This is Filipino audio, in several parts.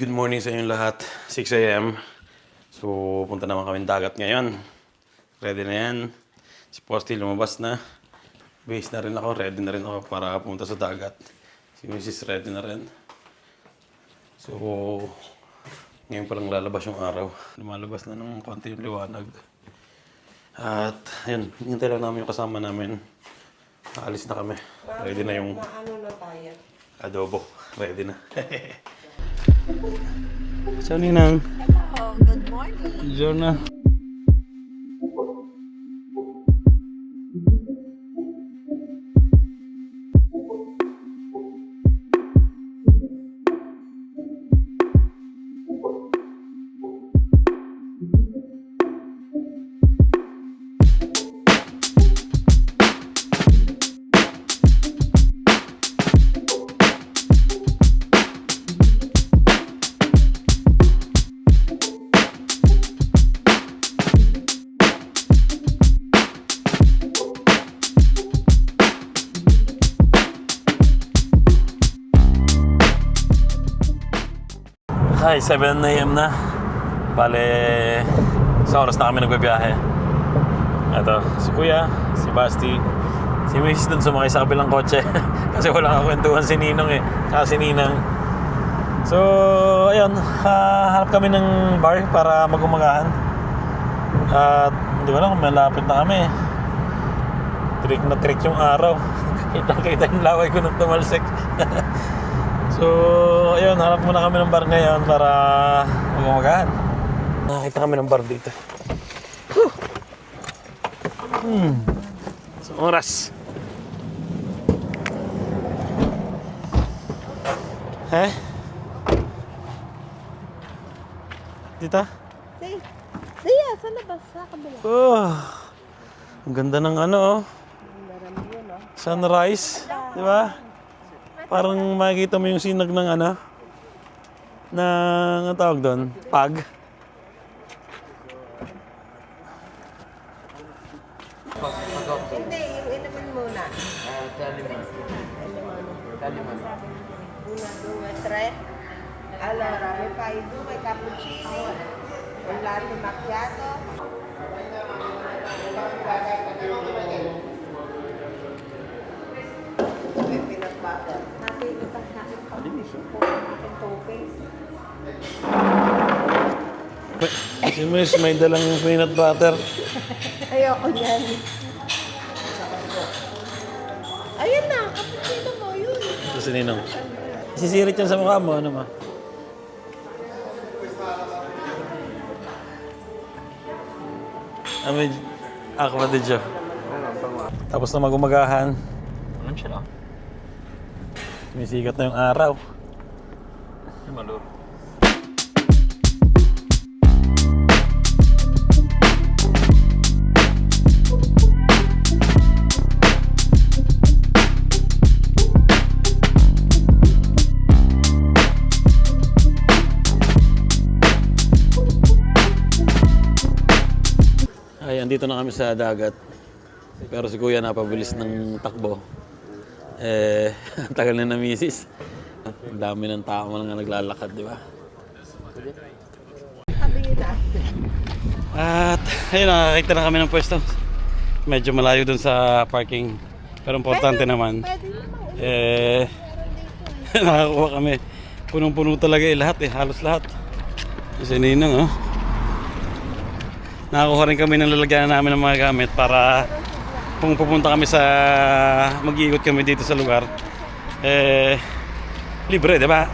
good morning sa inyong lahat. 6 a.m. So, punta naman kami dagat ngayon. Ready na yan. Si Posty lumabas na. Base na rin ako. Ready na rin ako para pumunta sa dagat. Si Mrs. ready na rin. So, ngayon pa lang lalabas yung araw. Lumalabas na ng konti yung liwanag. At, ayun, hintay lang namin yung kasama namin. Aalis na kami. Ready na yung Ano na tayo? adobo. Ready na. so, Ninang. Oh, good morning. Diyan na. Hi, 7 a.m. na. Bale, sa oras na kami nagbabiyahe. Ito, si Kuya, si Basti, si Mrs. dun sumakay sa kabilang kotse. Kasi wala kakwentuhan si Ninong eh. Saka si Ninang. So, ayun, ah, hanap kami ng bar para magumagahan. At hindi ko alam kung malapit na kami. Trick na trick yung araw. Kita-kita yung laway ko nung tumalsik. So, ayun, hanap muna kami ng bar ngayon para umagahan. Nakakita kami ng bar dito. Whew. Hmm. So, oras. Eh? Dito? Say, Sia, sa labas, sa kabila. Oh, ang ganda ng ano, oh. Oh. Sunrise. Di ba? Parang makikita mo yung sinag ng ano, ng, ang tawag doon, pag. Hindi, yung inumin muna. Una, due, tre. Allora, may fai due cappuccini, un latte macchiato. May peanut butter. Nasa itas natin pa. Yung toppings. Si Miss may dalang peanut butter. Ayoko niyan. Ayun na, cappuccino mo yun. Ito si Ninong. Sisirit yan sa mukha mo, ano ma? Amin, ako ba? Tapos na magumagahan. Ano siya no? Sumisikat na yung araw. Yung maluro. Ay, andito na kami sa dagat. Pero si Kuya napabilis ng takbo. Eh, ang tagal na na misis. Ang dami ng tao mga naglalakad, di ba? At ayun, nakakita na kami ng pwesto. Medyo malayo dun sa parking. Pero importante naman. Pwede naman. Eh, nakakuha kami. Punong-puno talaga eh, lahat eh, halos lahat. Kasi ninang oh. Nakakuha rin kami ng lalagyan namin ng mga gamit para kung pupunta kami sa mag-iikot kami dito sa lugar eh libre, di ba?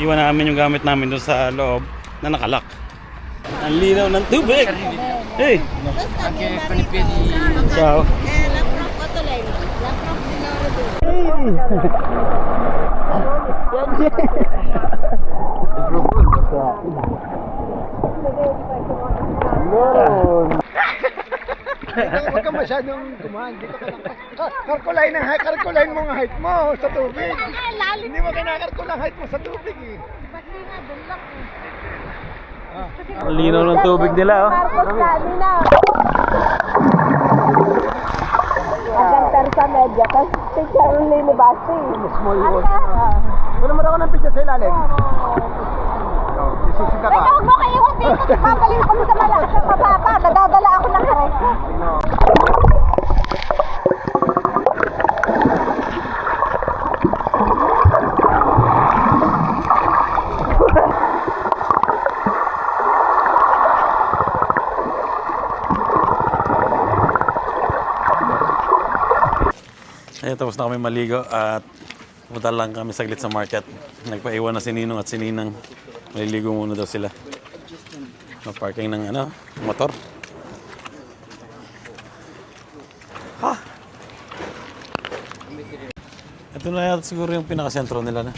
Iwan namin yung gamit namin doon sa loob na nakalak. Ang linaw ng tubig. Hey, ciao. Eh, la prof, ito lang. La prof, di na ako doon. Huwag ka masyadong kumahan. Dito ka lang. Ka- Karkulain ang height. Karkulain mo ang height mo sa tubig. Hindi mo kinakarkul ang height mo sa tubig eh. Ang linaw ng tubig nila oh. Hanggang tersa media. Tapos picture ulit ni Basti. Small mo na ako ng picture sa ilalim. Babalik kami sa mala, sa mababa. Nadadala ako ng Ayun, tapos na kami maligo at punta lang kami saglit sa market. Nagpaiwan na si Ninong at si Ninang. Maliligo muna daw sila. Na-parking ng ano, motor. Ito na yata siguro yung pinakasentro nila na.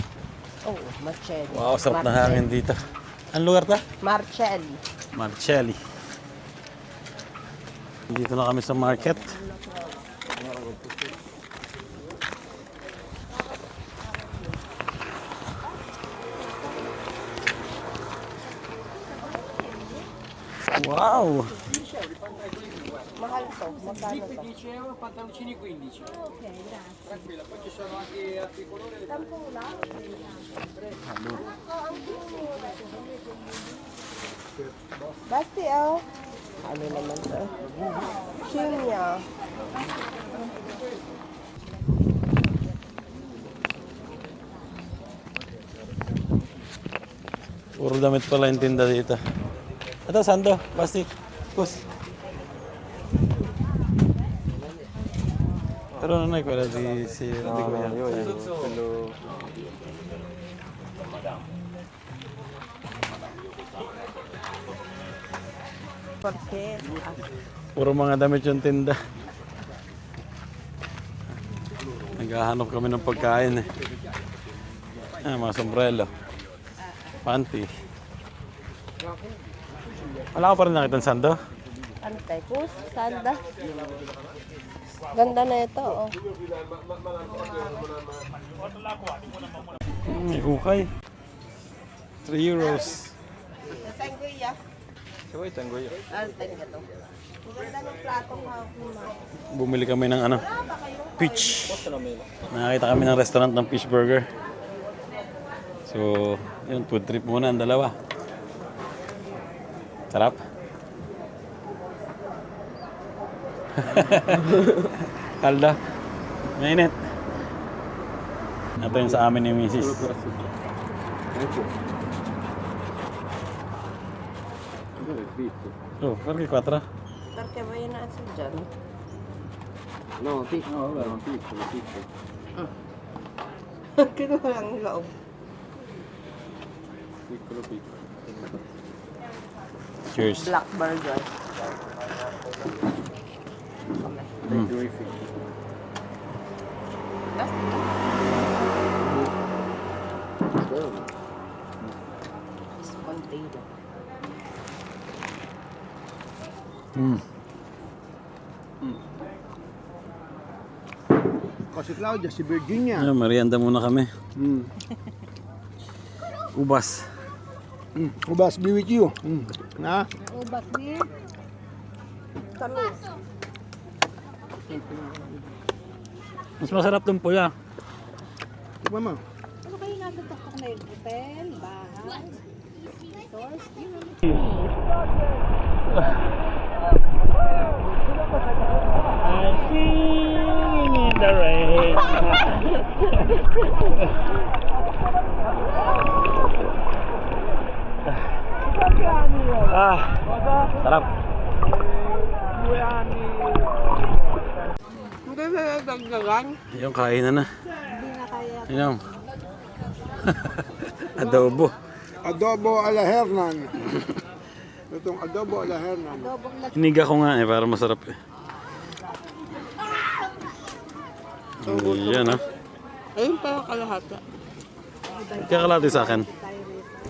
Oh, Marcelli. Wow, sarap na hangin dito. Anong lugar ta? Marcelli. Marcelli. Dito na kami sa market. Wow! Mahal to. Magkano to? Basti, oh. Ano naman to? Shinya. Puro damit pala yung tinda dito. Ito, Sando. Basti. Kus. Pero ano na pala di si Randy Kuya. Porque, Puro mga damit yung tinda. Naghahanap kami ng pagkain eh. Ah, mga sombrero. Panty. Wala ka pa rin nakita ng sando? Antay po, sanda. Ganda na ito, oh. Hmm, May hukay. 3 euros. Tangguya. Sabay, tanggoy. Antay ka to. Ang ganda ng platong ma. Bumili kami ng ano, peach. Nakakita kami ng restaurant ng fish burger. So, yun, food trip muna ang dalawa. Sarap. Kalda. Mainit. Ito yung sa amin ni Mrs. Oh, perché 4? Perché voglio na assaggiare. No, piccolo, no, vabbè, non piccolo, piccolo. Kinuha lang loob. Piccolo, piccolo. Cheers. Black burger. Tanggoy, piccolo. Pontino. Mm. Kasi Claudia, si Virginia. Ayun, merienda muna kami. Mm. Ubas. Mm. Ubas, be with you. Mm. Na? Ubas ni. Tamis. Mas masarap tong puya. Tignan mo. Ano kayo nasa tuktok na yung hotel, bahay? Stores? I'm singing in the rain. ah, sarap. Hindi na nagdagdagan. Yung kainan na. Hindi na kaya. Ayun. Adobo. Adobo a la Hernan. Itong adobo a la Hernan. Na Hiniga ko nga eh, para masarap eh. Yan ah. Ayun pa yung kalahati. Kakalati sa akin.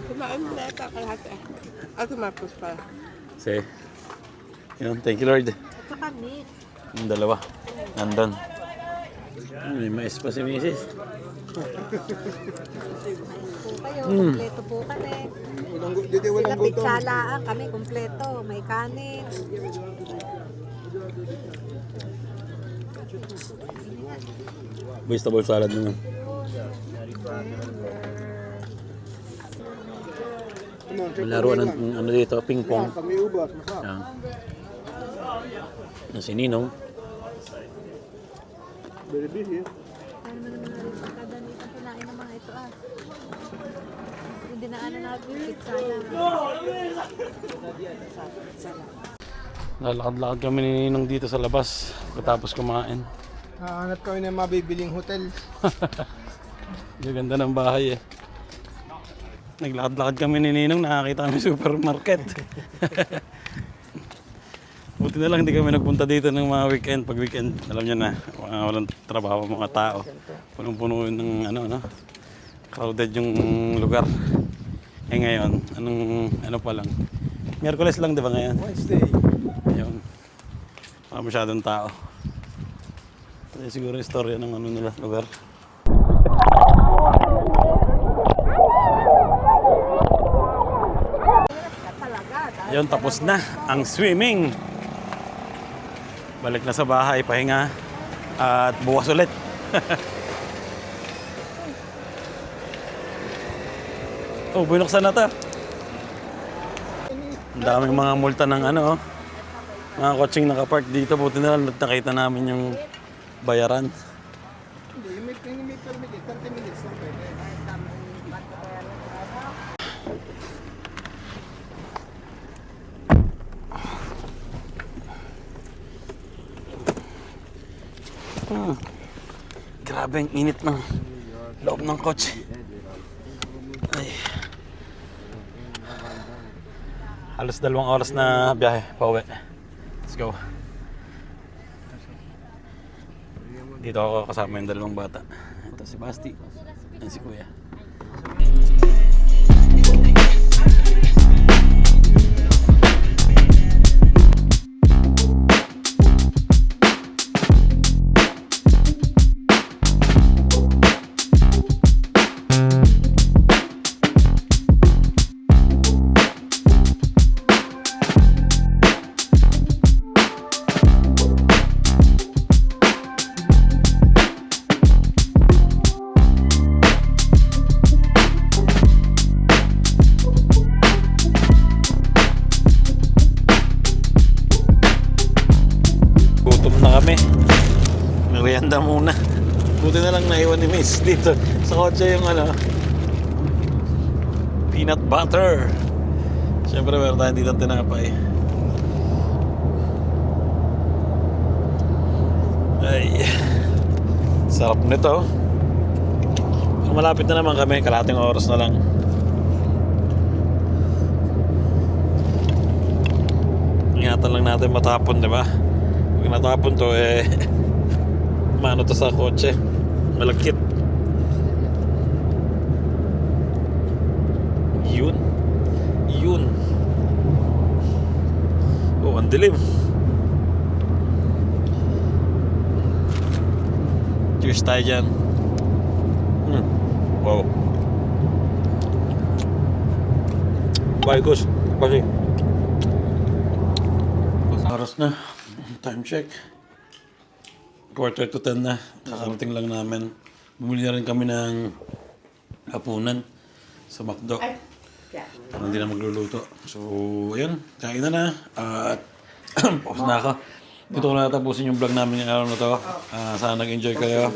Kumain mo na ito kalahati. At tumapos pa. Sige. Yun, thank you Lord. At saka meat. Yung dalawa. Nandun. May mais pa si Mrs. Po kayo, kompleto po kami. Walang, gu- dito Sila walang gutom. pitsalaan kami, kompleto. May kanin. Vegetable salad naman. Malaro ng ano dito, ping pong. Pag may ubas, masarap. Yan. Yan si Ninong. Very busy. Ano naman naman kada nito kinain ng mga ito ah. Hindi na ano natin, pizza. Lalakad-lakad kami ni Ninong dito sa labas pagkatapos kumain. Hahanap kami ng mabibiling hotel. Yung ganda ng bahay eh. Naglakad-lakad kami ni Ninong, nakakita kami sa supermarket. Buti na lang hindi kami nagpunta dito ng mga weekend. Pag weekend, alam niyo na, mga walang trabaho mga tao. Punong-puno ng ano, no? Crowded yung lugar. Eh ngayon, anong, ano pa lang. Miyerkules lang, di ba ngayon? Wednesday. Ayun. Wala masyadong tao. Ito siguro yung istorya ng ano nila, lugar. Ayun, tapos na ang swimming. Balik na sa bahay, pahinga. At bukas ulit. oh, binuksan na to. Ang daming mga multa ng ano, oh. Mga kotseng nakapark dito, buti na lang nakita namin yung bayaran. Hindi, may, may, may permit eh. 30 minutes lang pwede. Hmm. Grabe ang init ng loob ng kotse. Ay. Halos dalawang oras na biyahe, pauwi. Let's go. Dito ako kasama yung dalawang bata. Ito si Basti. Yan si Kuya. Dito sa kotse yung ano. Peanut butter. Siyempre meron tayong dito tinapay. Ay. Sarap nito. Malapit na naman kami, kalahating oras na lang. Ingatan lang natin matapon, di ba? Pag natapon to, eh, maano to sa kotse. Malagkit. Yun. Yun. Oh, ang dilim. Cheers tayo dyan. Hmm. Wow. Bye, Gus. Bye. Oras na. Time check. Quarter to ten na. Kakarating lang namin. Bumili na rin kami ng hapunan sa McDo. Parang hindi na magluluto. So, ayun. Kain na na. At pause na ako. Dito ko na natapusin yung vlog namin ngayong araw na to. Ah, sana nag-enjoy kayo.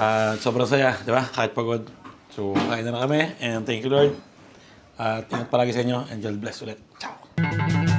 At sobrang saya, di ba? Kahit pagod. So, kain na na kami. And thank you, Lord. At ingat palagi sa inyo. And God bless ulit. Ciao!